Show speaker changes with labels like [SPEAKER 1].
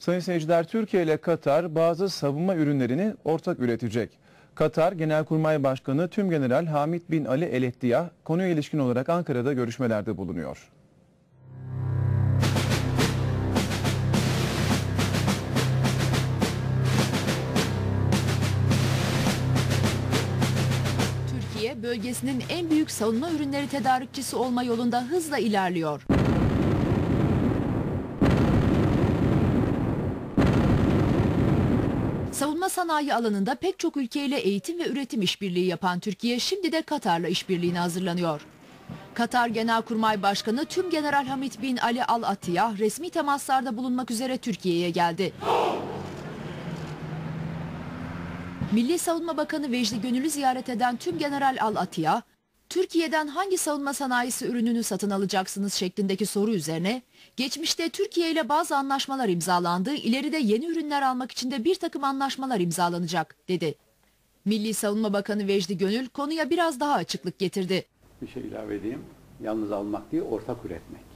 [SPEAKER 1] Sayın seyirciler Türkiye ile Katar bazı savunma ürünlerini ortak üretecek. Katar Genelkurmay Başkanı Tümgeneral Hamit Bin Ali El Ettiyah konuya ilişkin olarak Ankara'da görüşmelerde bulunuyor.
[SPEAKER 2] Bölgesinin en büyük savunma ürünleri tedarikçisi olma yolunda hızla ilerliyor. Savunma sanayi alanında pek çok ülkeyle eğitim ve üretim işbirliği yapan Türkiye şimdi de Katar'la işbirliğine hazırlanıyor. Katar Genelkurmay Başkanı Tüm General Hamit Bin Ali Al Attiyah resmi temaslarda bulunmak üzere Türkiye'ye geldi. Milli Savunma Bakanı Vecdi Gönül'ü ziyaret eden tüm General Al Atiya, Türkiye'den hangi savunma sanayisi ürününü satın alacaksınız şeklindeki soru üzerine, geçmişte Türkiye ile bazı anlaşmalar imzalandı, ileride yeni ürünler almak için de bir takım anlaşmalar imzalanacak, dedi. Milli Savunma Bakanı Vecdi Gönül konuya biraz daha açıklık getirdi.
[SPEAKER 3] Bir şey ilave edeyim. Yalnız almak değil, ortak üretmek.